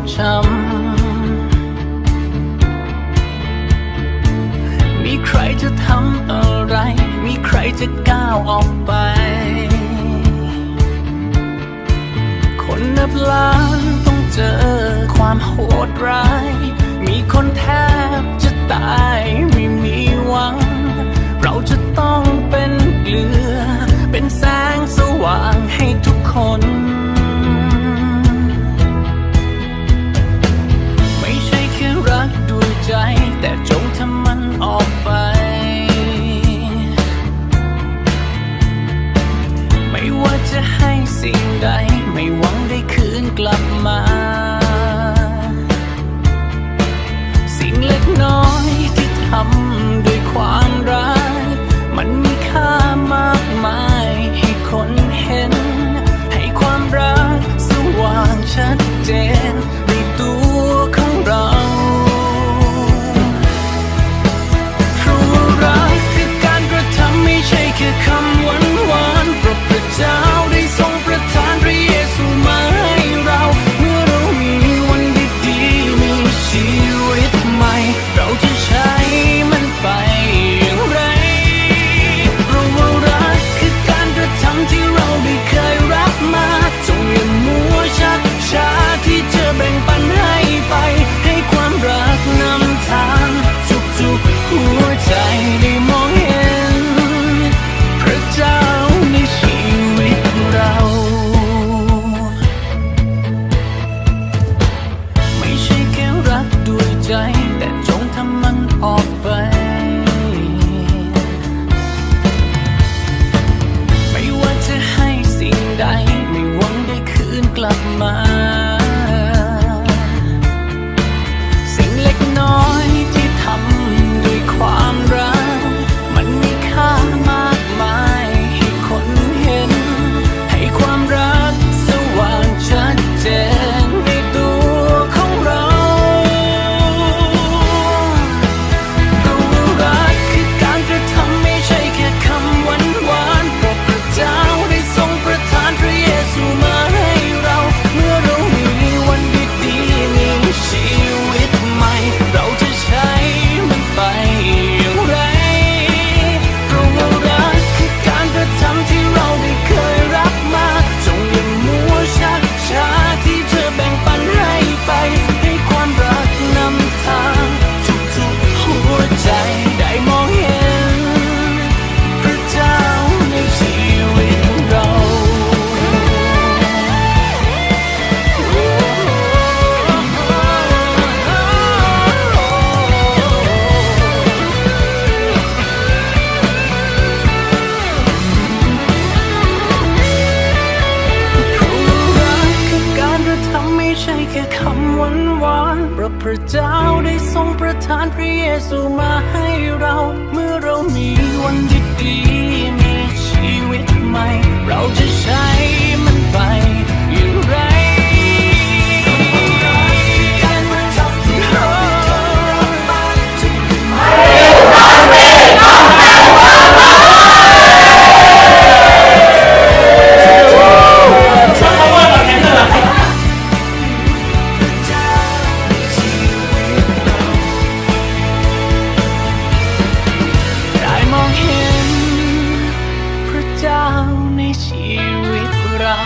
บช้ำ มีใครจะทำอะไร มีใครจะก้าวออกไป คนนับล้านต้องเจอความโหดร้าย มีคนแทบจะตาย Why? พระเจ้าได้ทรงประทานพระเยซูมาให้เราเมื่อ ชีวิตเรา